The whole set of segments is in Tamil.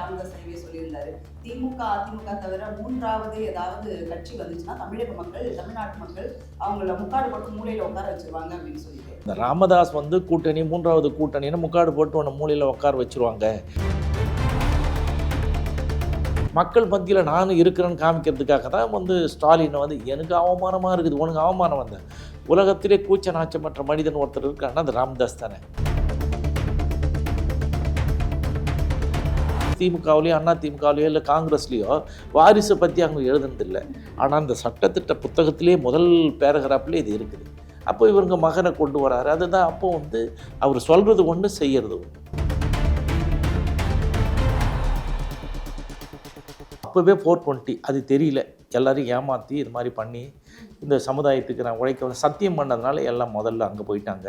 ராமதாஸ் ஐவே சொல்லியிருந்தாரு. திமுக அதிமுக தவிர மூன்றாவது ஏதாவது கட்சி வந்துச்சுன்னா தமிழக மக்கள் தமிழ்நாட்டு மக்கள் அவங்கள முக்காடு போட்டு மூலையில உட்கார வச்சிருவாங்க அப்படின்னு சொல்லிட்டு. இந்த ராமதாஸ் வந்து கூட்டணி மூன்றாவது கூட்டணின்னு முக்காடு போட்டு உன்னை மூலையில உட்கார வச்சிருவாங்க. மக்கள் மத்தியில் நானும் இருக்கிறேன்னு காமிக்கிறதுக்காக தான் வந்து ஸ்டாலினை வந்து எனக்கு அவமானமாக இருக்குது உனக்கு அவமானம் வந்தேன். உலகத்திலே கூச்ச நாச்சமற்ற மனிதன் ஒருத்தர் இருக்கான்னா அது ராமதாஸ் தானே. திமுகவிலையோ அண்ணா திமுகவிலையோ இல்லை காங்கிரஸ்லேயோ வாரிசை பற்றி அவங்க எழுதுனதில்லை. ஆனால் அந்த சட்டத்திட்ட புத்தகத்திலே முதல் பேராகிராஃப்லேயே இது இருக்குது. அப்போ இவருங்க மகனை கொண்டு வராரு. அதுதான் அப்போ வந்து அவர் சொல்கிறது ஒன்று செய்கிறது ஒன்று அப்போவே ஃபோர் டுவெண்ட்டி. அது தெரியல. எல்லாரையும் ஏமாற்றி இது மாதிரி பண்ணி இந்த சமுதாயத்துக்கு நான் உழைக்க சத்தியம் பண்ணதுனால எல்லாம் முதல்ல அங்கே போயிட்டாங்க.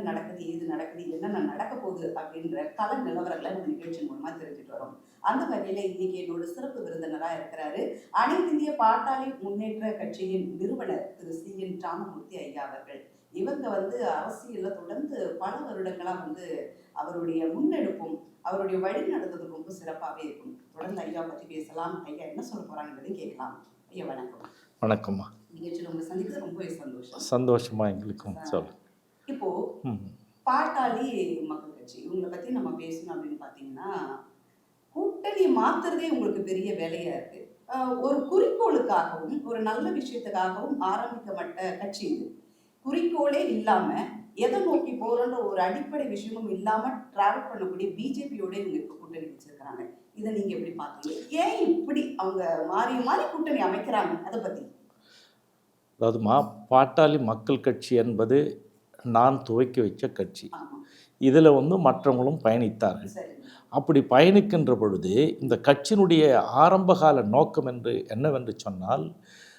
என்ன நடக்குது ஏது நடக்குது என்னென்ன நடக்க போகுது அப்படின்ற கள நிலவரங்களை நம்ம நிகழ்ச்சி மூலமா தெரிஞ்சுட்டு வரோம். அந்த வகையில இன்னைக்கு என்னோட சிறப்பு விருந்தினரா இருக்கிறாரு அனைத்து இந்திய பாட்டாளி முன்னேற்ற கட்சியின் நிறுவனர் திரு சி என் ராமமூர்த்தி ஐயா அவர்கள். இவங்க வந்து அரசியல்ல தொடர்ந்து பல வருடங்களா வந்து அவருடைய முன்னெடுப்பும் அவருடைய வழி நடந்தது ரொம்ப சிறப்பாகவே இருக்கும். தொடர்ந்து ஐயா பத்தி பேசலாம். ஐயா என்ன சொல்ல போறாங்கிறதை கேட்கலாம். ஐயா வணக்கம். வணக்கம்மா. நிகழ்ச்சியில் உங்களை சந்திக்கிறது ரொம்பவே சந்தோஷம். சந்தோஷமா எங்களுக்கும் சொல் இப்போ பாட்டாளி மக்கள் கட்சி இவங்களை பத்தி நம்ம பேசணும் அப்படின்னு பாத்தீங்கன்னா கூட்டணி மாத்துறதே உங்களுக்கு பெரிய வேலையா இருக்கு. ஒரு குறிக்கோளுக்காகவும் ஒரு நல்ல விஷயத்துக்காகவும் ஆரம்பிக்கப்பட்ட கட்சி இது. குறிக்கோளே இல்லாம எதை நோக்கி போறோன்ற ஒரு அடிப்படை விஷயமும் இல்லாம டிராவல் பண்ணக்கூடிய பிஜேபியோட இவங்க இப்ப கூட்டணி வச்சிருக்கிறாங்க. இதை நீங்க எப்படி பாத்தீங்க ஏன் இப்படி அவங்க மாறி மாறி கூட்டணி அமைக்கிறாங்க? அதை பத்தி. அதாவதுமா பாட்டாளி மக்கள் கட்சி என்பது நான் துவக்கி வச்ச கட்சி. இதில் வந்து மற்றவங்களும் பயணித்தார்கள். அப்படி பயணிக்கின்ற பொழுது இந்த கட்சியினுடைய ஆரம்பகால நோக்கம் என்று என்னவென்று சொன்னால்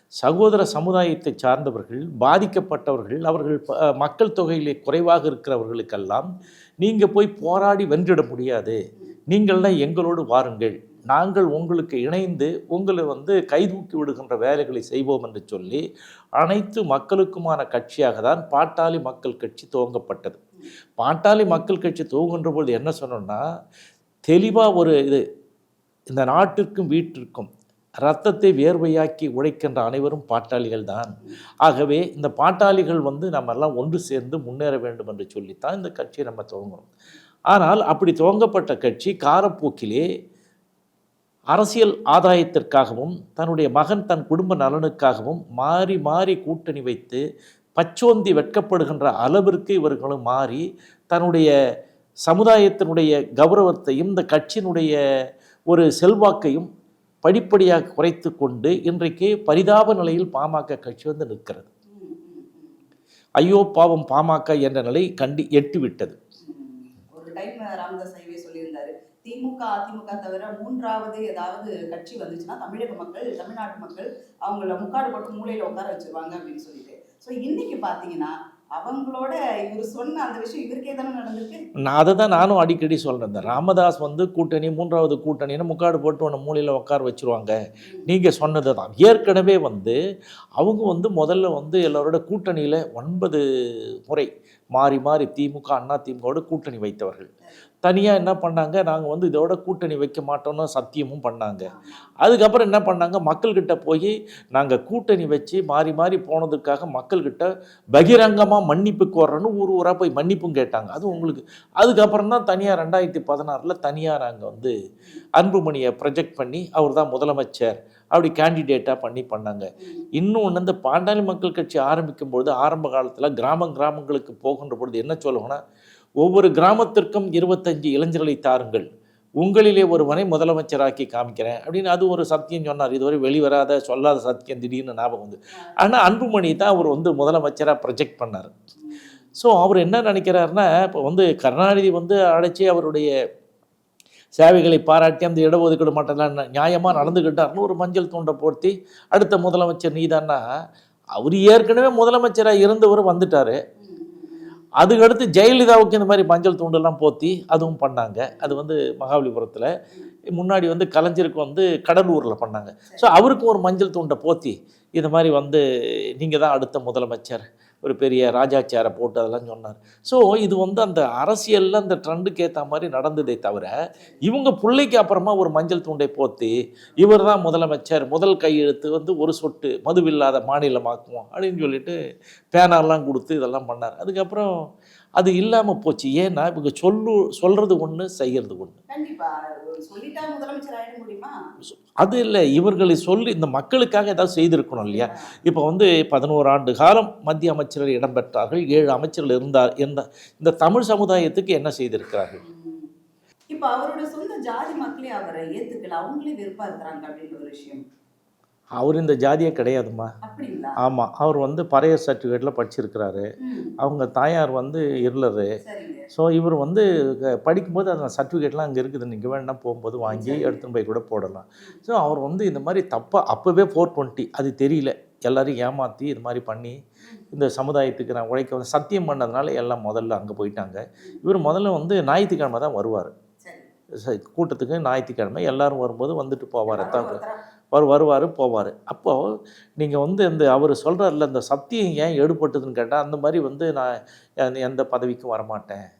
சகோதர சமுதாயத்தை சார்ந்தவர்கள் பாதிக்கப்பட்டவர்கள் அவர்கள் மக்கள் தொகையிலே குறைவாக இருக்கிறவர்களுக்கெல்லாம் நீங்கள் போய் போராடி வென்றிட முடியாது. நீங்கள்லாம் எங்களோடு வாருங்கள். நாங்கள் உங்களுக்கு இணைந்து உங்களை வந்து கைதூக்கி விடுகின்ற வேலைகளை செய்வோம் என்று சொல்லி அனைத்து மக்களுக்குமான கட்சியாக தான் பாட்டாளி மக்கள் கட்சி துவங்கப்பட்டது. பாட்டாளி மக்கள் கட்சி துவங்குகின்ற பொழுது என்ன சொன்னோம்னா தெளிவாக ஒரு இது இந்த நாட்டிற்கும் வீட்டிற்கும் ரத்தத்தை வேர்வையாக்கி உழைக்கின்ற அனைவரும் பாட்டாளிகள் தான். ஆகவே இந்த பாட்டாளிகள் வந்து நம்ம எல்லாம் ஒன்று சேர்ந்து முன்னேற வேண்டும் என்று சொல்லித்தான் இந்த கட்சியை நம்ம துவங்கணும் ஆனால் அப்படி துவங்கப்பட்ட கட்சி காரப்போக்கிலே அரசியல் ஆதாயத்திற்காகவும் தன்னுடைய மகன் தன் குடும்ப நலனுக்காகவும் மாறி மாறி கூட்டணி வைத்து பச்சோந்தி வெட்கப்படுகின்ற அளவிற்கு இவர்களும் மாறி தன்னுடைய சமுதாயத்தினுடைய கௌரவத்தையும் இந்த கட்சியினுடைய ஒரு செல்வாக்கையும் படிப்படியாக குறைத்து கொண்டு இன்றைக்கு பரிதாப நிலையில் பாமக கட்சி வந்து நிற்கிறது. ஐயோ பாவம் பாமக என்ற நிலை கண்டி எட்டிவிட்டது ம். ஒரு டைம் ராமதாஸ் ஐவே சொல்லியிருந்தாரு திமுக அதிமுக தவிர மூன்றாவது ஏதாவது கட்சி வந்துச்சுன்னா தமிழக மக்கள் தமிழ்நாட்டு மக்கள் அவங்கள முக்காடு போட்டு மூலையில உட்கார வச்சிருவாங்க அப்படின்னு சொல்லிட்டு. ஸோ இன்னைக்கு பாத்தீங்கன்னா அவங்களோட இவர் சொன்ன அந்த விஷயம் இவருக்கே தானே நடந்திருக்கு? நான் அதை தான் நானும் அடிக்கடி சொல்கிறேன் இந்த ராமதாஸ் வந்து கூட்டணி மூன்றாவது கூட்டணின்னு முக்காடு போட்டு உன்னை மூலையில் உட்கார வச்சிருவாங்க. நீங்கள் சொன்னது தான் ஏற்கனவே வந்து அவங்க வந்து முதல்ல வந்து எல்லாரோட கூட்டணியில் ஒன்பது முறை மாறி மாறி திமுக அண்ணா திமுகவோட கூட்டணி வைத்தவர்கள். தனியாக என்ன பண்ணாங்க? நாங்கள் வந்து இதோட கூட்டணி வைக்க மாட்டோம்னு சத்தியமும் பண்ணாங்க. அதுக்கப்புறம் என்ன பண்ணாங்க? மக்கள்கிட்ட போய் நாங்கள் கூட்டணி வச்சு மாறி மாறி போனதுக்காக மக்கள்கிட்ட பகிரங்கமாக மன்னிப்பு கோர்றோன்னு ஊர் ஊராக போய் மன்னிப்பும் கேட்டாங்க. அது உங்களுக்கு அதுக்கப்புறம் தான் தனியாக ரெண்டாயிரத்தி பதினாறில் தனியாக நாங்கள் வந்து அன்புமணியை ப்ரொஜெக்ட் பண்ணி அவர் தான் முதலமைச்சர். அப்படி கேண்டிடேட்டாக பண்ணி பண்ணாங்க. இன்னொன்று இந்த பாண்டாளி மக்கள் கட்சி ஆரம்பிக்கும் பொழுது ஆரம்ப காலத்தில் கிராம கிராமங்களுக்கு போகின்ற பொழுது என்ன சொல்லுவோம்னா ஒவ்வொரு கிராமத்திற்கும் இருபத்தஞ்சு இளைஞர்களை தாருங்கள். உங்களிலே ஒருவனை முதலமைச்சராக்கி காமிக்கிறேன் அப்படின்னு அது ஒரு சத்தியம் சொன்னார். இதுவரை வெளிவராத சொல்லாத சத்தியம் திடீர்னு ஞாபகம் வந்து. ஆனால் அன்புமணி தான் அவர் வந்து முதலமைச்சராக ப்ரொஜெக்ட் பண்ணார். ஸோ அவர் என்ன நினைக்கிறாருன்னா இப்போ வந்து கருணாநிதி வந்து அழைச்சி அவருடைய சேவைகளை பாராட்டி அந்த இடஒதுக்கீடு மட்டும் நியாயமாக நடந்துக்கிட்டார்னு ஒரு மஞ்சள் தூண்டை போர்த்தி அடுத்த முதலமைச்சர் நீதான்னா அவர் ஏற்கனவே முதலமைச்சராக இருந்தவர் வந்துட்டார். அதுக்கடுத்து ஜெயலலிதாவுக்கு இந்த மாதிரி மஞ்சள் தூண்டெல்லாம் போத்தி அதுவும் பண்ணாங்க. அது வந்து மகாபலிபுரத்தில். முன்னாடி வந்து கலைஞருக்கு வந்து கடலூரில் பண்ணாங்க. ஸோ அவருக்கும் ஒரு மஞ்சள் தூண்டை போத்தி இது மாதிரி வந்து நீங்கள் தான் அடுத்த முதலமைச்சர். ஒரு பெரிய ராஜாச்சாரை போட்டு அதெல்லாம் சொன்னார். ஸோ இது வந்து அந்த அரசியலில் அந்த ட்ரெண்டுக்கு ஏற்ற மாதிரி நடந்ததே தவிர இவங்க பிள்ளைக்கு அப்புறமா ஒரு மஞ்சள் தூண்டை போத்தி இவர் தான் முதலமைச்சர் முதல் கையெழுத்து வந்து ஒரு சொட்டு மதுவில்லாத மாநிலமாக்குவோம் அப்படின்னு சொல்லிட்டு பேனர்லாம் கொடுத்து இதெல்லாம் பண்ணார். அதுக்கப்புறம் அது இல்லாமல் போச்சு. ஏன்னா இவங்க சொல்லு சொல்கிறது ஒன்று செய்கிறது ஒன்று அது இல்லை. இவர்களை சொல்லி இந்த மக்களுக்காக ஏதாவது செய்திருக்கணும் இல்லையா? இப்போ வந்து பதினோரு ஆண்டு காலம் மத்திய அமைச்சர்கள் இடம்பெற்றார்கள். ஏழு அமைச்சர்கள் இருந்தார் இந்த இந்த தமிழ் சமுதாயத்துக்கு என்ன செய்திருக்கிறார்கள். இப்ப அவரோட சொந்த ஜாதி மக்களே அவரை ஏத்துக்கல. அவங்களே வெறுப்பா இருக்கிறாங்க அப்படின்ற ஒரு விஷயம். அவர் இந்த ஜாதியே கிடையாதுமா அப்படிங்களா? ஆமாம் அவர் வந்து பறையர் சர்டிஃபிகேட்டில் படிச்சிருக்கிறாரு. அவங்க தாயார் வந்து இருளரு ஸோ இவர் வந்து படிக்கும்போது அந்த சர்டிஃபிகேட்லாம் அங்கே இருக்குது. நீங்கள் வேணா போகும்போது வாங்கி எடுத்துன்னு போய் கூட போடலாம். ஸோ அவர் வந்து இந்த மாதிரி தப்பாக அப்போவே ஃபோர் டுவெண்ட்டி அது தெரியல. எல்லாரையும் ஏமாற்றி இது மாதிரி பண்ணி இந்த சமுதாயத்துக்கு நான் உழைக்க வந்து சத்தியம் பண்ணதுனால எல்லாம் முதல்ல அங்கே போயிட்டாங்க. இவர் முதல்ல வந்து ஞாயிற்றுக்கிழமை தான் வருவார் கூட்டத்துக்கு ஞாயிற்றுக்கிழமை எல்லாரும் வரும்போது வந்துட்டு போவார். தான் ஒருத்தரா- வரு வருவார் போவார். அப்போது நீங்கள் வந்து இந்த அவர் சொல்கிறார்ல இந்த சத்தியம் ஏன் எடுபட்டதுன்னு கேட்டால் அந்த மாதிரி வந்து நான் எந்த- பதவிக்கும் வரமாட்டேன்.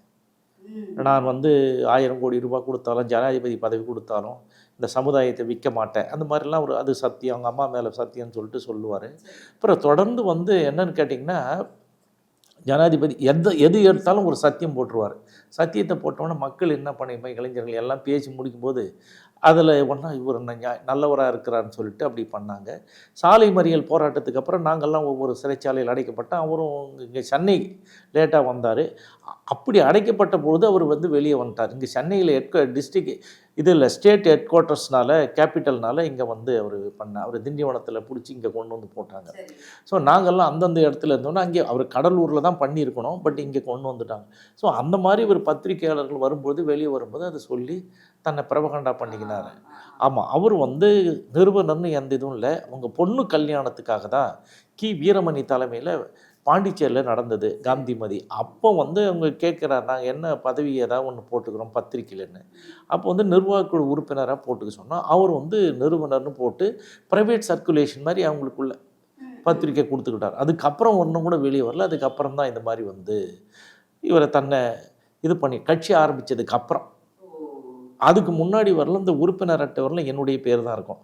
நான் வந்து ஆயிரம் கோடி ரூபாய் கொடுத்தாலும் ஜனாதிபதி பதவி கொடுத்தாலும் இந்த சமுதாயத்தை விற்க மாட்டேன். அந்த மாதிரிலாம் ஒரு அது சத்தியம் அவங்க அம்மா மேலே சத்தியம்னு சொல்லிட்டு சொல்லுவார். அப்புறம் தொடர்ந்து வந்து என்னன்னு கேட்டிங்கன்னா ஜனாதிபதி எந்த எது எடுத்தாலும் ஒரு சத்தியம் போட்டுருவார். சத்தியத்தை போட்டோன்னே மக்கள் என்ன பண்ணிப்போம் இளைஞர்கள் எல்லாம் பேசி முடிக்கும்போது அதில் ஒன்றா இவர் என்ன நல்லவராக இருக்கிறாருன்னு சொல்லிட்டு அப்படி பண்ணாங்க. சாலை மறியல் போராட்டத்துக்கு அப்புறம் நாங்கள்லாம் ஒவ்வொரு சிறைச்சாலையில் அடைக்கப்பட்டோம் அவரும் இங்கே சென்னை லேட்டாக வந்தார். அப்படி அடைக்கப்பட்ட பொழுது அவர் வந்து வெளியே வந்துட்டார். இங்கே சென்னையில் ஹெட் டிஸ்ட்ரிக் இது இல்லை ஸ்டேட் ஹெட் குவார்ட்டர்ஸ்னால கேபிட்டல்னால இங்கே வந்து அவர் பண்ண அவர் திண்டிவனத்தில் பிடிச்சி இங்கே கொண்டு வந்து போட்டாங்க. ஸோ நாங்கள்லாம் அந்தந்த இடத்துல இருந்தோம்னா அங்கே அவர் கடலூரில் தான் பண்ணியிருக்கணும் பட் இங்கே கொண்டு வந்துட்டாங்க. ஸோ அந்த மாதிரி ஒரு பத்திரிகையாளர்கள் வரும்போது வெளியே வரும்போது அதை சொல்லி தன்னை பிரபகண்டா பண்ணிக்கினார். ஆமாம் அவர் வந்து நிறுவனர்னு எந்த இதுவும் இல்லை. உங்கள் பொண்ணு கல்யாணத்துக்காக தான் கி. வீரமணி தலைமையில் பாண்டிச்சேரியில் நடந்தது காந்திமதி. அப்போ வந்து அவங்க கேட்குறாரு நாங்கள் என்ன பதவி ஏதாவது ஒன்று போட்டுக்கிறோம் பத்திரிக்கையிலன்னு. அப்போ வந்து நிர்வாகக்குழு உறுப்பினராக போட்டுக்க சொன்னால் அவர் வந்து நிறுவனர்னு போட்டு ப்ரைவேட் சர்க்குலேஷன் மாதிரி அவங்களுக்குள்ள பத்திரிக்கை கொடுத்துக்கிட்டார். அதுக்கப்புறம் ஒன்றும் கூட வெளியே வரல. அதுக்கப்புறம் தான் இந்த மாதிரி வந்து இவரை தன்னை இது பண்ணி கட்சி ஆரம்பித்ததுக்கு அப்புறம். அதுக்கு முன்னாடி வரல இந்த உறுப்பினர் அட்டை வரல என்னுடைய பேர் தான் இருக்கும்.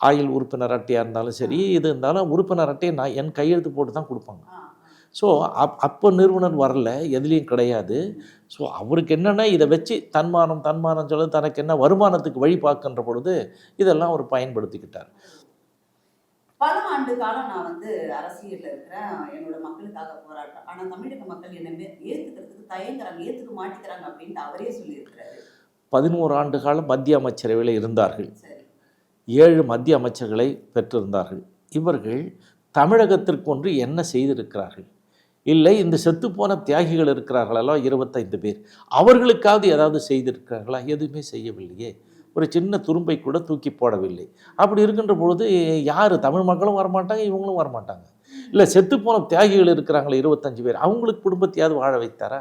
ஆயில் உறுப்பினர் அட்டையாக இருந்தாலும் சரி இது இருந்தாலும் உறுப்பினர் அட்டையை நான் என் கையெழுத்து போட்டு தான் கொடுப்பாங்க. ஸோ அப் அப்போ நிறுவனர் வரல எதுலேயும் கிடையாது. ஸோ அவருக்கு என்னென்னா இதை வச்சு தன்மானம் தன்மானம் சொல்ல தனக்கு என்ன வருமானத்துக்கு வழி பார்க்கின்ற பொழுது இதெல்லாம் அவர் பயன்படுத்திக்கிட்டார். பல ஆண்டு காலம் நான் வந்து அரசியல்ல இருக்கிறேன் என்னோட மக்களுக்காக போராடுறேன் ஆனா தமிழக மக்கள் என்ன ஏத்துக்கிறதுக்கு தயங்குறாங்க ஏத்துக்க மாட்டேங்கிறாங்க அப்படின்ட்டு அவரே சொல்லியிருக்கிறாரு. பதினோரு ஆண்டு காலம் மத்திய அமைச்சரவையில் இருந்தார்கள். ஏழு மத்திய அமைச்சர்களை பெற்றிருந்தார்கள். இவர்கள் தமிழகத்திற்கொன்று என்ன செய்திருக்கிறார்கள்? இல்லை இந்த செத்துப்போன தியாகிகள் இருக்கிறார்களோ இருபத்தைந்து பேர். அவர்களுக்காவது ஏதாவது செய்திருக்கிறார்களா? எதுவுமே செய்யவில்லையே. ஒரு சின்ன துரும்பை கூட தூக்கி போடவில்லை. அப்படி இருக்கின்ற பொழுது யார்? தமிழ் மக்களும் வரமாட்டாங்க இவங்களும் வரமாட்டாங்க. இல்லை செத்துப்போன தியாகிகள் இருக்கிறாங்களே இருபத்தஞ்சு பேர். அவங்களுக்கு குடும்பத்தையாவது வாழ வைத்தாரா?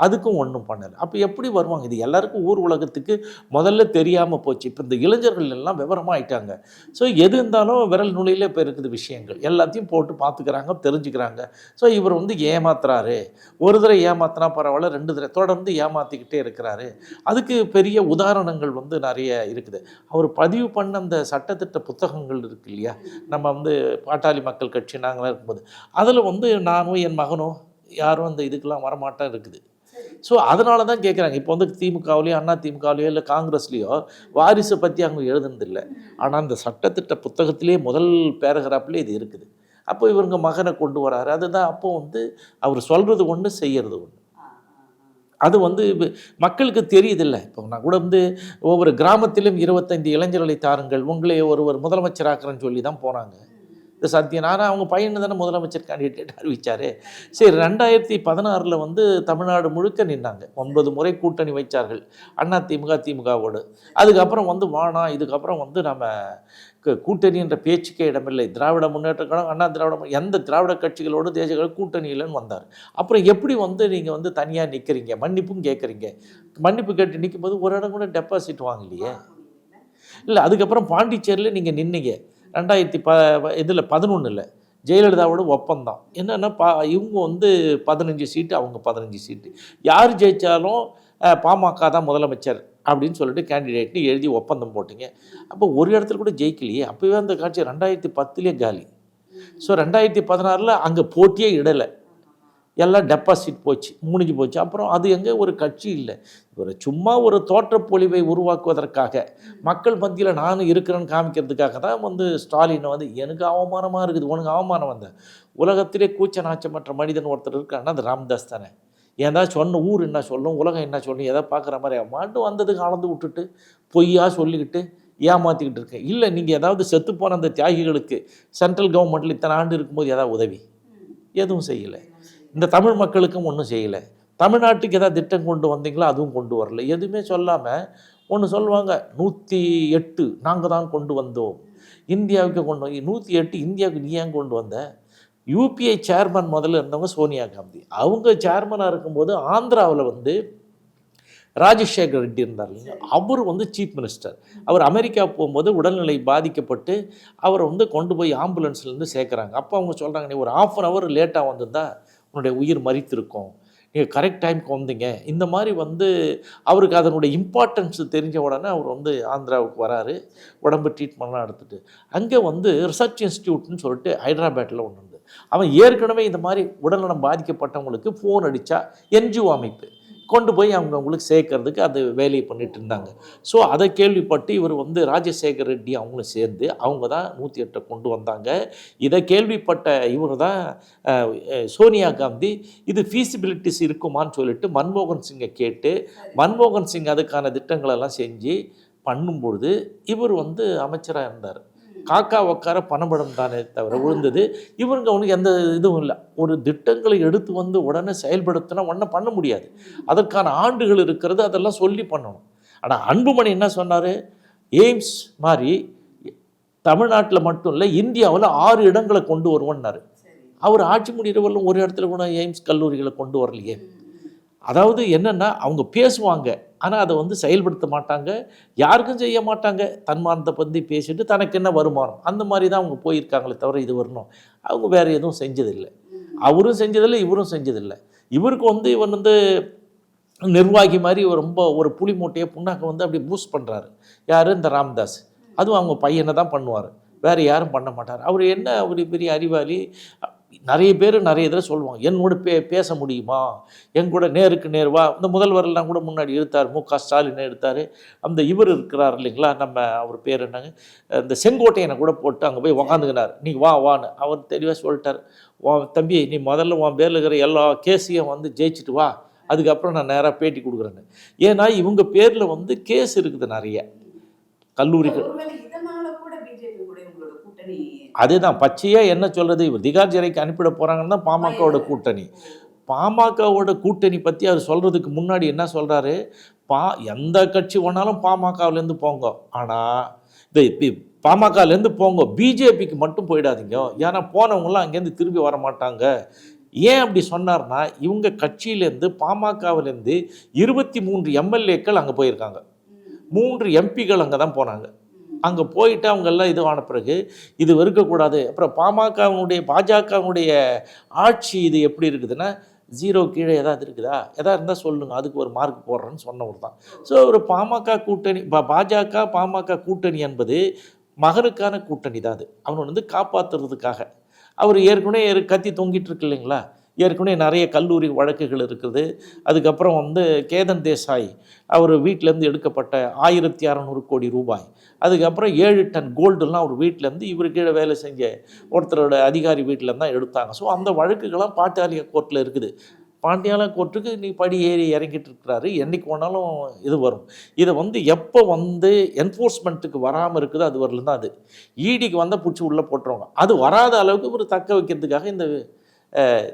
அதுக்கும் ஒன்றும் பண்ணலை. அப்போ எப்படி வருவாங்க? இது எல்லாருக்கும் ஊர் உலகத்துக்கு முதல்ல தெரியாமல் போச்சு. இப்போ இந்த இளைஞர்கள் எல்லாம் விவரமாக ஆயிட்டாங்க ஸோ எது இருந்தாலும் விரல் நுழையில இப்போ இருக்குது விஷயங்கள். எல்லாத்தையும் போட்டு பார்த்துக்கிறாங்க தெரிஞ்சுக்கிறாங்க. ஸோ இவர் வந்து ஏமாத்துறாரு. ஒரு தடவை ஏமாத்தினா பரவாயில்ல ரெண்டு தடவை தொடர்ந்து ஏமாற்றிக்கிட்டே இருக்கிறாரு. அதுக்கு பெரிய உதாரணங்கள் வந்து நிறைய இருக்குது. அவர் பதிவு பண்ண அந்த சட்டத்திட்ட புத்தகங்கள் இருக்கு இல்லையா? நம்ம வந்து பாட்டாளி மக்கள் கட்சி நாங்களாம் இருக்கும்போது. அதில் வந்து நானும் என் மகனும் யாரும் அந்த இதுக்கெல்லாம் வரமாட்டா இருக்குது. ஸோ அதனால தான் கேட்குறாங்க இப்போ வந்து திமுகவிலையோ அண்ணா திமுகவிலையோ இல்லை காங்கிரஸ்லேயோ வாரிசை பற்றி அவங்க எழுதுனதில்லை. ஆனால் அந்த சட்டத்திட்ட புத்தகத்திலே முதல் பேராகிராஃப்லேயே இது இருக்குது. அப்போ இவருங்க மகனை கொண்டு வராரு. அதுதான் அப்போ வந்து அவர் சொல்கிறது ஒன்று செய்கிறது ஒன்று அது வந்து மக்களுக்கு தெரியுதில்ல. இப்போ நான் கூட வந்து ஒவ்வொரு கிராமத்திலும் இருபத்தைந்து இளைஞர்களை தாருங்கள் உங்களே ஒருவர் முதலமைச்சராக்குறேன்னு சொல்லி தான் போனாங்க. இந்த சத்யநாராயண அவங்க பையன் தானே முதலமைச்சர் கேண்டிடேட் அறிவிச்சாரு. சரி ரெண்டாயிரத்தி பதினாறில் வந்து தமிழ்நாடு முழுக்க நின்னாங்க. ஒன்பது முறை கூட்டணி வைச்சார்கள். அண்ணா திமுக திமுகவோடு. அதுக்கப்புறம் வந்து வானா இதுக்கப்புறம் வந்து நம்ம கூட்டணி என்ற பேச்சுக்கே இடமில்லை. திராவிட முன்னேற்ற கழகம் அண்ணா திராவிட எந்த திராவிட கட்சிகளோடு தேசிய கூட்டணி இல்லைன்னு வந்தார். அப்புறம் எப்படி வந்து நீங்கள் வந்து தனியாக நிற்கிறீங்க மன்னிப்பும் கேட்குறீங்க. மன்னிப்பு கேட்டு நிற்கும்போது ஒரு இடம் கூட டெபாசிட் வாங்கலையே. இல்லை அதுக்கப்புறம் பாண்டிச்சேரியில் நீங்கள் நின்னீங்க. ரெண்டாயிரத்தி ப இதில் பதினொன்றில் ஜெயலலிதாவோட ஒப்பந்தம். என்னென்னா பா இவங்க வந்து பதினஞ்சு சீட்டு அவங்க பதினஞ்சு சீட்டு. யார் ஜெயித்தாலும் பாமக தான் முதலமைச்சர் அப்படின்னு சொல்லிட்டு கேண்டிடேட்னு எழுதி ஒப்பந்தம் போட்டிங்க. அப்போ ஒரு இடத்துல கூட ஜெயிக்கலையே. அப்போவே அந்த காட்சி ரெண்டாயிரத்தி பத்துலேயே காலி ஸோ ரெண்டாயிரத்தி பதினாறில் அங்கே போட்டியே இடலை. எல்லாம் டெபாசிட் போச்சு முடிஞ்சு போச்சு. அப்புறம் அது எங்கே? ஒரு கட்சி இல்லை. ஒரு சும்மா ஒரு தோற்றப்பொழிவை உருவாக்குவதற்காக. மக்கள் மத்தியில் நானும் இருக்கிறேன்னு காமிக்கிறதுக்காக தான் வந்து ஸ்டாலினை வந்து எனக்கு அவமானமாக இருக்குது உனக்கு அவமானம் வந்த. உலகத்திலே கூச்ச நாச்சமற்ற மனிதன் ஒருத்தர் இருக்காருன்னா அது ராம்தாஸ் தானே. ஏதா சொன்ன ஊர் என்ன சொல்லும் உலகம் என்ன சொல்லும் எதை பார்க்குற மாதிரி மாட்டு வந்ததுக்கு அளந்து விட்டுட்டு பொய்யா சொல்லிக்கிட்டு ஏமாற்றிக்கிட்டு இருக்கேன் இல்லை நீங்கள் ஏதாவது செத்துப்போன அந்த தியாகிகளுக்கு சென்ட்ரல் கவர்மெண்ட்டில் இத்தனை ஆண்டு இருக்கும்போது ஏதாவது உதவி? எதுவும் செய்யலை. இந்த தமிழ் மக்களுக்கும் ஒன்றும் செய்யலை. தமிழ்நாட்டுக்கு ஏதாவது திட்டம் கொண்டு வந்தீங்களோ? அதுவும் கொண்டு வரல. எதுவுமே சொல்லாமல் ஒன்று சொல்லுவாங்க நூற்றி எட்டு நாங்கள் தான் கொண்டு வந்தோம். இந்தியாவுக்கு கொண்டு வந்து நூற்றி எட்டு இந்தியாவுக்கு நீ ஏன் கொண்டு வந்த? யூபிஐ சேர்மன் முதல்ல இருந்தவங்க சோனியா காந்தி. அவங்க சேர்மனாக இருக்கும்போது ஆந்திராவில் வந்து ராஜசேகர் ரெட்டி இருந்தார் இல்லைங்க அவர் வந்து சீஃப் மினிஸ்டர் அவர் அமெரிக்கா போகும்போது உடல்நிலை பாதிக்கப்பட்டு அவரை வந்து கொண்டு போய் ஆம்புலன்ஸ்லேருந்து சேர்க்குறாங்க. அப்போ அவங்க சொல்கிறாங்க நீ ஒரு ஆஃப் அன் ஹவர் லேட்டாக வந்திருந்தா உன்னுடைய உயிர் மறித்திருக்கும் நீங்கள் கரெக்ட் டைம்க்கு வந்தீங்க. இந்த மாதிரி வந்து அவருக்கு அதனுடைய இம்பார்ட்டன்ஸ் தெரிஞ்ச உடனே அவர் வந்து ஆந்திராவுக்கு வராரு. உடம்பு ட்ரீட்மெண்ட்லாம் எடுத்துகிட்டு அங்கே வந்து ரிசர்ச் இன்ஸ்டியூட்னு சொல்லிட்டு ஹைதராபாத்தில் ஒன்று உண்டு. அவன் ஏற்கனவே இந்த மாதிரி உடல்நலம் பாதிக்கப்பட்டவங்களுக்கு ஃபோன் அடித்தா என்ஜிஓ அமைப்பு. கொண்டு போய் அவங்க அவங்களுக்கு சேர்க்கறதுக்கு அது வேலையை பண்ணிட்டு இருந்தாங்க. ஸோ அதை கேள்விப்பட்டு இவர் வந்து ராஜசேகர் ரெட்டி அவங்களும் சேர்ந்து அவங்க தான் நூற்றி எட்டை கொண்டு வந்தாங்க. இதை கேள்விப்பட்ட இவர் தான் சோனியா காந்தி இது ஃபீசிபிலிட்டிஸ் இருக்குமான்னு சொல்லிட்டு மன்மோகன் சிங்கை கேட்டு மன்மோகன் சிங் அதுக்கான திட்டங்களெல்லாம் செஞ்சு பண்ணும்பொழுது இவர் வந்து அமைச்சராக இருந்தார். காக்கா உக்கார பணபடம் தானே தவிர விழுந்தது. இவருங்க அவனுக்கு எந்த இதுவும் இல்லை. ஒரு திட்டங்களை எடுத்து வந்து உடனே செயல்படுத்தினா ஒன்றும் பண்ண முடியாது. அதற்கான ஆண்டுகள் இருக்கிறது அதெல்லாம் சொல்லி பண்ணணும். ஆனால் அன்புமணி என்ன சொன்னார்? எய்ம்ஸ் மாதிரி தமிழ்நாட்டில் மட்டும் இல்லை இந்தியாவில் ஆறு இடங்களை கொண்டு வருவோன்னாரு அவர் ஆட்சி முடிகிறவர்களும் ஒரு இடத்துல கூட எய்ம்ஸ் கல்லூரிகளை கொண்டு வரலையே. அதாவது என்னென்னா அவங்க பேசுவாங்க. ஆனால் அதை வந்து செயல்படுத்த மாட்டாங்க. யாருக்கும் செய்ய மாட்டாங்க. தன்மானத்தை பற்றி பேசிட்டு தனக்கு என்ன வருமானம்? அந்த மாதிரி தான் அவங்க போயிருக்காங்களே தவிர இது வரணும். அவங்க வேறு எதுவும் செஞ்சதில்லை. அவரும் செஞ்சதில்லை இவரும் செஞ்சதில்லை. இவருக்கு வந்து இவன் வந்து நிர்வாகி மாதிரி ரொம்ப ஒரு புலி மூட்டையை புண்ணாக்க வந்து அப்படி பூஸ்ட் பண்ணுறாரு யார்? இந்த ராம்தாஸ். அதுவும் அவங்க பையனை தான் பண்ணுவார். வேறு யாரும் பண்ண மாட்டார். அவர் என்ன அவர் பெரிய அறிவாளி? நிறைய பேர் நிறைய இதில் சொல்லுவாங்க என்னோட பே பேச முடியுமா? என் கூட நேருக்கு நேர் வா. இந்த முதல்வரெல்லாம் கூட முன்னாடி எடுத்தார் மு க ஸ்டாலின் எடுத்தார். அந்த இவர் இருக்கிறார் இல்லைங்களா நம்ம அவர் பேர் என்னங்க? இந்த செங்கோட்டையனை கூட போட்டு அங்கே போய் உக்காந்துக்கினார். நீ வா வான்னு. அவர் தெளிவாக சொல்லிட்டார். உன் தம்பி நீ முதல்ல உன் பேரில் இருக்கிற எல்லா கேஸையும் வந்து ஜெயிச்சுட்டு வா. அதுக்கப்புறம் நான் நேராக பேட்டி கொடுக்குறேன்னு. ஏன்னா இவங்க பேரில் வந்து கேஸ் இருக்குது நிறைய. கல்லூரிகள் ஒருவேளை இதனால கூட பிஜேபி கூட உங்களோட கூட்டணி அதே தான் பச்சையாக என்ன சொல்கிறது இவர் திகார் ஜெரைக்கு அனுப்பிட போகிறாங்கன்னா தான் பாமகவோட கூட்டணி. பாமகவோட கூட்டணி பற்றி அவர் சொல்கிறதுக்கு முன்னாடி என்ன சொல்கிறாரு பா எந்த கட்சி வேணாலும் பாமகவுலேருந்து போங்க. ஆனால் இந்த பாமகலேருந்து போங்க. பிஜேபிக்கு மட்டும் போயிடாதீங்க. ஏன்னா போனவங்களாம் அங்கேருந்து திரும்பி வர மாட்டாங்க ஏன் அப்படி சொன்னார்னா இவங்க கட்சியிலேருந்து பாமகவிலேருந்து இருபத்தி மூன்று எம்எல்ஏக்கள் அங்கே போயிருக்காங்க. மூன்று எம்பிகள் அங்கே தான் போனாங்க. அங்கே போயிட்டு அவங்க எல்லாம் பிறகு இது வெறுக்கக்கூடாது. அப்புறம் பாமகவினுடைய பாஜகவினுடைய ஆட்சி இது எப்படி இருக்குதுன்னா ஜீரோ கீழே ஏதாவது இருக்குதா? எதா இருந்தால் சொல்லுங்கள் அதுக்கு ஒரு மார்க் போடுறேன்னு சொன்னவர் தான். ஸோ ஒரு பாமக கூட்டணி பாஜக பாமக கூட்டணி என்பது மகனுக்கான கூட்டணி தான் அது. அவனை வந்து காப்பாற்றுறதுக்காக அவர் ஏற்கனவே கத்தி தொங்கிட்டு இருக்கு இல்லைங்களா? ஏற்கனவே நிறைய கல்லூரி வழக்குகள் இருக்குது. அதுக்கப்புறம் வந்து கேதன் தேசாய் அவர் வீட்டிலேருந்து எடுக்கப்பட்ட ஆயிரத்தி அறநூறு கோடி ரூபாய். அதுக்கப்புறம் ஏழு டன் கோல்டுலாம் அவர் வீட்டிலேருந்து இவர் கீழே வேலை செஞ்ச ஒருத்தரோட அதிகாரி வீட்டிலேருந்து தான் எடுத்தாங்க. ஸோ அந்த வழக்குகள்லாம் பாட்டாளிய கோர்ட்டில் இருக்குது. பாண்டியாலா கோர்ட்டுக்கு நீ படி ஏறி இறங்கிட்டு இருக்கிறாரு. என்னைக்கு வேணாலும் இது வரும். இதை வந்து எப்போ வந்து என்ஃபோர்ஸ்மெண்ட்டுக்கு வராமல் இருக்குதோ அது வரல தான் அது ஈடிக்கு வந்தால் பிடிச்சி உள்ளே போட்டுருவாங்க. அது வராத அளவுக்கு ஒரு தக்க வைக்கிறதுக்காக இந்த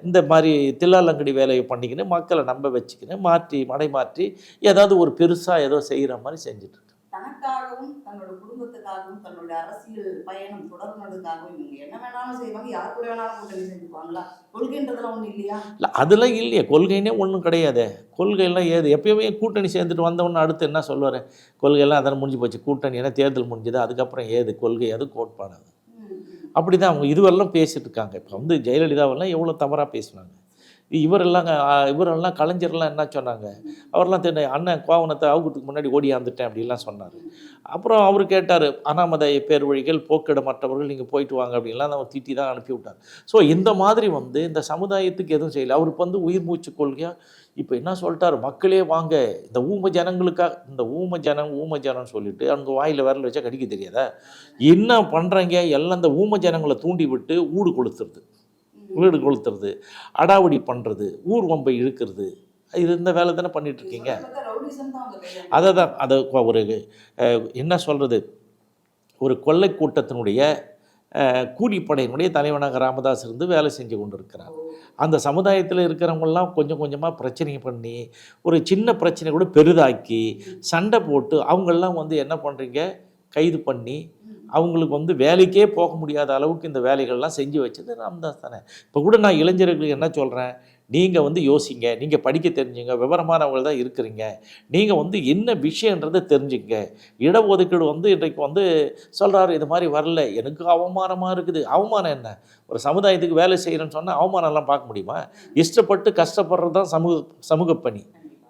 இந்த மாதிரி தில்லாலங்கடி வேலையை பண்ணிக்கின்னு மக்களை நம்ப வச்சுக்கின்னு மாற்றி மடை மாற்றி ஏதாவது ஒரு பெருசாக ஏதோ செய்கிற மாதிரி செஞ்சுட்டு இருக்கு. தனக்காகவும் தன்னோட குடும்பத்துக்காகவும் தன்னோட அரசியல் பயணம் தொடர்னதுக்காகவும் இவங்க என்ன வேணாலும் செய்வாங்க யார் கூட வேணாலும் கூட்டணி செஞ்சுக்குவாங்களா? கொள்கைன்றதுலாம் ஒண்ணும் இல்லையா? இல்லை அதெல்லாம் இல்லையே. கொள்கைனே ஒன்றும் கிடையாதே. கொள்கையெல்லாம் ஏது? எப்பயுமே கூட்டணி சேர்ந்துட்டு வந்தவொன்னே அடுத்து என்ன சொல்லுவார் கொள்கையெல்லாம் அதெல்லாம் முடிஞ்சு போச்சு. கூட்டணி ஏன்னா தேர்தல் முடிஞ்சது அதுக்கப்புறம் ஏது? கொள்கை அது கோட்பாடு அது ம், ம். அப்படி தான் அவங்க இதுவெல்லாம் பேசிட்டு இருக்காங்க. இப்போ வந்து ஜெயலலிதாவெல்லாம் எவ்வளோ தவறாக பேசுனாங்க. இவரெல்லாம் இவரெல்லாம் கலைஞர்லாம் என்ன சொன்னாங்க? அவரெல்லாம் தெரியும் அண்ணன் கோவணத்தை அவுக்கிறதுக்கு முன்னாடி ஓடியாந்துட்டேன் அப்படிலாம் சொன்னார். அப்புறம் அவர் கேட்டார் அனாமதாய பேர் வழிகள் போக்கிட மற்றவர்கள் நீங்கள் போயிட்டு வாங்க அப்படின்லாம் அவர் திட்டி தான் அனுப்பி விட்டார் ஸோ இந்த மாதிரி வந்து இந்த சமுதாயத்துக்கு எதுவும் செய்யலை. அவருக்கு வந்து உயிர் மூச்சு கொள்கையாக இப்போ என்ன சொல்லிட்டாரு? மக்களே வாங்க. இந்த ஊம ஜனங்களுக்காக இந்த ஊம ஜனம் ஊம ஜனம்னு சொல்லிட்டு அவங்க வாயில் விரல் வச்சா கடிக்க தெரியாதா? என்ன பண்ணுறாங்க எல்லாம் இந்த ஊம ஜனங்களை தூண்டி விட்டு ஊடு கொளுத்துறது. வீடு கொளுத்துறது. அடாவடி பண்ணுறது ஊர் வம்பை இழுக்கிறது. இது இந்த வேலை தானே இருக்கு. அதை தான் அதை ஒரு என்ன சொல்கிறது ஒரு கொள்ளை கூட்டத்தினுடைய கூலிப்படையினுடைய தலைவனாக ராமதாஸ் இருந்து வேலை செஞ்சு கொண்டு இருக்கிறார் அந்த சமுதாயத்தில் இருக்கிறவங்கெல்லாம் கொஞ்சம் கொஞ்சமாக பிரச்சனை பண்ணி ஒரு சின்ன பிரச்சனை கூட பெரிதாக்கி சண்டை போட்டு அவங்கெல்லாம் வந்து என்ன பண்ணுறீங்க கைது பண்ணி அவங்களுக்கு வந்து வேலைக்கே போக முடியாத அளவுக்கு இந்த வேலைகள்லாம் செஞ்சு வச்சது ராமதாஸ் தானே. இப்போ கூட நான் இளைஞர்களுக்கு என்ன சொல்கிறேன் நீங்கள் வந்து யோசிங்க நீங்கள் படிக்க தெரிஞ்சுங்க விவரமானவங்க தான் இருக்கிறீங்க. நீங்கள் வந்து என்ன விஷயன்றதை தெரிஞ்சுங்க இடஒதுக்கீடு வந்து இன்றைக்கு வந்து சொல்கிறாரு இது மாதிரி வரல. எனக்கு அவமானமாக இருக்குது. அவமானம் என்ன? ஒரு சமுதாயத்துக்கு வேலை செய்கிறேன்னு சொன்னால் அவமானம்லாம் பார்க்க முடியுமா? இஷ்டப்பட்டு கஷ்டப்படுறது தான் சமூக சமூக பணி.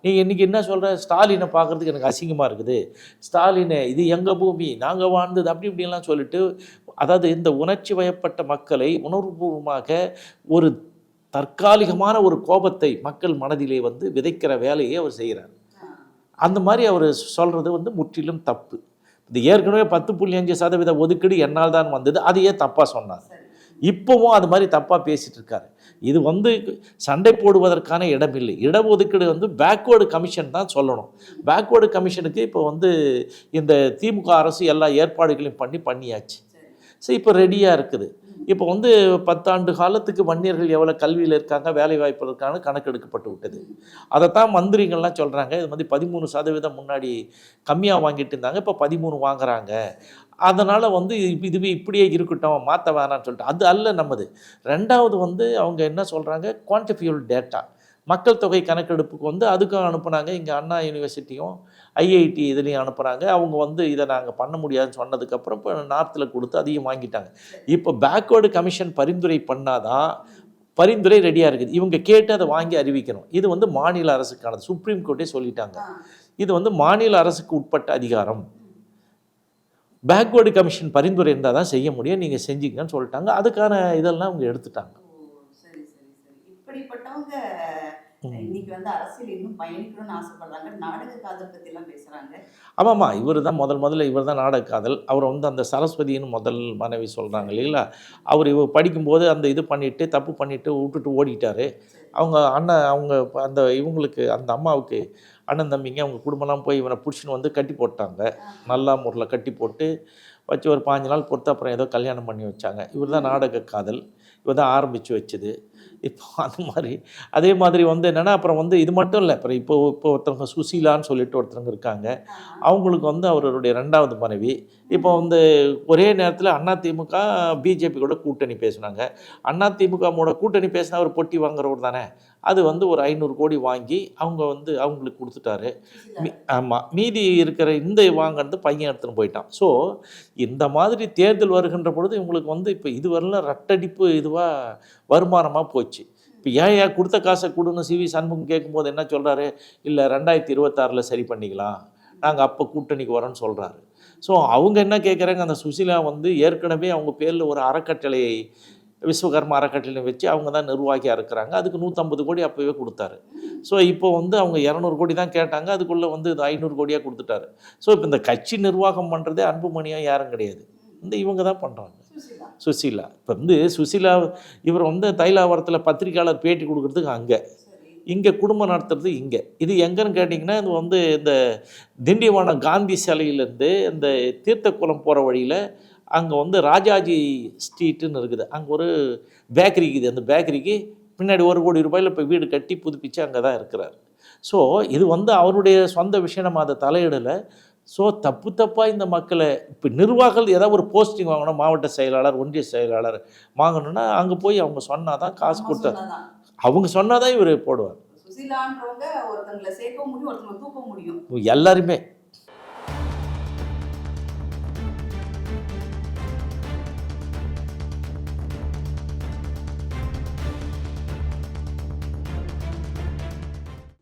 நீங்கள் இன்றைக்கி என்ன சொல்கிற ஸ்டாலினை பார்க்குறதுக்கு எனக்கு அசிங்கமாக இருக்குது. ஸ்டாலினை இது எங்கள் பூமி? நாங்கள் வாழ்ந்தது அப்படி இப்படிலாம் சொல்லிட்டு அதாவது இந்த உணர்ச்சி வயப்பட்ட மக்களை உணர்வுபூர்வமாக ஒரு தற்காலிகமான ஒரு கோபத்தை மக்கள் மனதிலே வந்து விதைக்கிற வேலையை அவர் செய்கிறார். அந்த மாதிரி அவர் சொல்கிறது வந்து முற்றிலும் தப்பு. இது ஏற்கனவே பத்து புள்ளி அஞ்சு சதவீத ஒதுக்கீடு என்னால் தான் வந்தது அதையே தப்பாக சொன்னார். இப்போவும் அது மாதிரி தப்பாக பேசிகிட்டு இருக்காரு. இது வந்து சண்டை போடுவதற்கான இடம் இல்லை இடஒதுக்கீடு வந்து பேக்வேர்டு கமிஷன் தான் சொல்லணும். பேக்வேர்டு கமிஷனுக்கு இப்போ வந்து இந்த திமுக அரசு எல்லா ஏற்பாடுகளையும் பண்ணி பண்ணியாச்சு. சரி. ஸோ இப்போ ரெடியாக இருக்குது. இப்போ வந்து பத்தாண்டு காலத்துக்கு வன்னியர்கள் எவ்வளோ கல்வியில் இருக்காங்க வேலை வாய்ப்பில் இருக்காங்க கணக்கெடுக்கப்பட்டு விட்டது. அதைத்தான் மந்திரிகள்லாம் சொல்கிறாங்க இது மாதிரி பதிமூணு சதவீதம் முன்னாடி கம்மியாக வாங்கிட்டு இருந்தாங்க இப்போ பதிமூணு வாங்குறாங்க. அதனால் வந்து இதுவே இப்படியே இருக்கட்டும் மாற்ற வேணாம்னு சொல்லிட்டு. அது அல்ல நம்மது ரெண்டாவது வந்து அவங்க என்ன சொல்கிறாங்க குவான்டிஃபியூல் டேட்டா மக்கள் தொகை கணக்கெடுப்புக்கு வந்து அதுக்கும் அனுப்புனாங்க. இங்கே அண்ணா யூனிவர்சிட்டியும் ஐஐடி இதுலேயும் அனுப்புகிறாங்க அவங்க வந்து இதை நாங்கள் பண்ண முடியாதுன்னு சொன்னதுக்கப்புறம் இப்போ நார்த்தில் கொடுத்து அதையும் வாங்கிட்டாங்க. இப்போ பேக்வேர்டு கமிஷன் பரிந்துரை பண்ணாதான் பரிந்துரை ரெடியாக இருக்குது. இவங்க கேட்டு அதை வாங்கி அறிவிக்கணும். இது வந்து மாநில அரசுக்கானது. சுப்ரீம் கோர்ட்டே சொல்லிட்டாங்க. இது வந்து மாநில அரசுக்கு உட்பட்ட அதிகாரம். பேக்வேர்டு கமிஷன் பரிந்துரை இருந்தால் தான் செய்ய முடியும். நீங்கள் செஞ்சீங்கன்னு சொல்லிட்டாங்க. அதுக்கான இதெல்லாம் அவங்க எடுத்துட்டாங்க. இன்னைக்கு வந்து அரசியல் இன்னும் பயணிக்கணும்னு ஆசைப்படுறாங்க. நாடக காதல் பத்தி எல்லாம் பேசுறாங்க. ஆமாம்மா இவர் தான் முதல் முதல்ல இவர் தான் நாடக காதல். அவர் வந்து அந்த சரஸ்வதின்னு முதல் மனைவி சொல்கிறாங்க இல்லைங்களா? அவர் இவர் படிக்கும்போது அந்த இது பண்ணிவிட்டு தப்பு பண்ணிவிட்டு விட்டுட்டு ஓடிட்டாரு. அவங்க அண்ணன் அவங்க அந்த இவங்களுக்கு அந்த அம்மாவுக்கு அண்ணன் தம்பிங்க அவங்க குடும்பம்லாம் போய் இவனை பிடிச்சின்னு வந்து கட்டி போட்டாங்க. நல்லா முறையில் கட்டி போட்டு வச்சு ஒரு பாஞ்சு நாள் பொறுத்து அப்புறம் ஏதோ கல்யாணம் பண்ணி வச்சாங்க. இவர் தான் நாடக காதல். இவர் தான் ஆரம்பித்து வச்சது. இப்போ அந்த மாதிரி அதே மாதிரி வந்து என்னென்னா அப்புறம் வந்து இது மட்டும் இல்லை. அப்புறம் இப்போ இப்போ ஒருத்தவங்க சுசீலான்னு சொல்லிட்டு ஒருத்தவங்க இருக்காங்க. அவங்களுக்கு வந்து அவருடைய ரெண்டாவது மனைவி. இப்போ வந்து ஒரே நேரத்தில் அதிமுக பிஜேபி கூட கூட்டணி பேசுனாங்க. அதிமுகவோட கூட்டணி பேசினா அவர் பொட்டி வாங்குறவர் தானே அது வந்து ஒரு ஐநூறு கோடி வாங்கி அவங்க வந்து அவங்களுக்கு கொடுத்துட்டாரு. மீ ஆமாம் மீதி இருக்கிற இந்த வாங்கினது பையன் எடுத்துன்னு போயிட்டான். ஸோ இந்த மாதிரி தேர்தல் வருகின்ற பொழுது இவங்களுக்கு வந்து இப்போ இதுவரையிலும் ரட்டடிப்பு இதுவாக வருமானமாக போச்சு. இப்போ ஏன் ஏன் கொடுத்த காசை கொடுன்னு சிவி சண்முகம் கேட்கும்போது என்ன சொல்கிறாரு இல்லை ரெண்டாயிரத்தி இருபத்தாறில் சரி பண்ணிக்கலாம். நாங்கள் அப்போ கூட்டணிக்கு வரோன்னு சொல்கிறாரு ஸோ அவங்க என்ன கேட்குறாங்க? அந்த சுசிலா வந்து ஏற்கனவே அவங்க பேரில் ஒரு அறக்கட்டளையை விஸ்வகர்மா அறக்கட்டளை வச்சு அவங்க தான் நிர்வாகியாக இருக்கிறாங்க. அதுக்கு நூற்றம்பது கோடி அப்போவே கொடுத்தாரு. ஸோ இப்போ வந்து அவங்க இரநூறு கோடி தான் கேட்டாங்க. அதுக்குள்ளே வந்து இது ஐநூறு கோடியாக கொடுத்துட்டாரு. ஸோ இப்போ இந்த கட்சி நிர்வாகம் பண்ணுறதே அன்புமணியாக யாரும் கிடையாது. இந்த இவங்க தான் பண்ணுறாங்க சுசிலா. இப்போ வந்து சுசீலா இவர் வந்து தைலாவரத்தில் பத்திரிக்கையாளர் பேட்டி கொடுக்கறதுக்கு அங்கே. இங்கே குடும்பம் நடத்துறது இங்கே. இது எங்கன்னு கேட்டிங்கன்னா இது வந்து இந்த திண்டிவனம் காந்தி சிலையிலேருந்து இந்த தீர்த்தக்குளம் போகிற வழியில் அங்கே வந்து ராஜாஜி ஸ்ட்ரீட்டுன்னு இருக்குது. அங்கே ஒரு பேக்கரி இருக்குது. அந்த பேக்கரிக்கு பின்னாடி ஒரு கோடி ரூபாயில் இப்போ வீடு கட்டி புதுப்பிச்சு அங்கே தான் இருக்கிறார். ஸோ இது வந்து அவருடைய சொந்த விஷயம். நம்ம அதை தலையிடலை. ஸோ தப்பு தப்பாக இந்த மக்களை இப்போ நிர்வாகிகள் ஏதாவது ஒரு போஸ்டிங் வாங்கணும். மாவட்ட செயலாளர் ஒன்றிய செயலாளர் வாங்கணும்னா அங்கே போய் அவங்க சொன்னால் தான் காசு கொடுத்தா. அவங்க சொன்னால் தான் இவர் போடுவார். எல்லாருமே.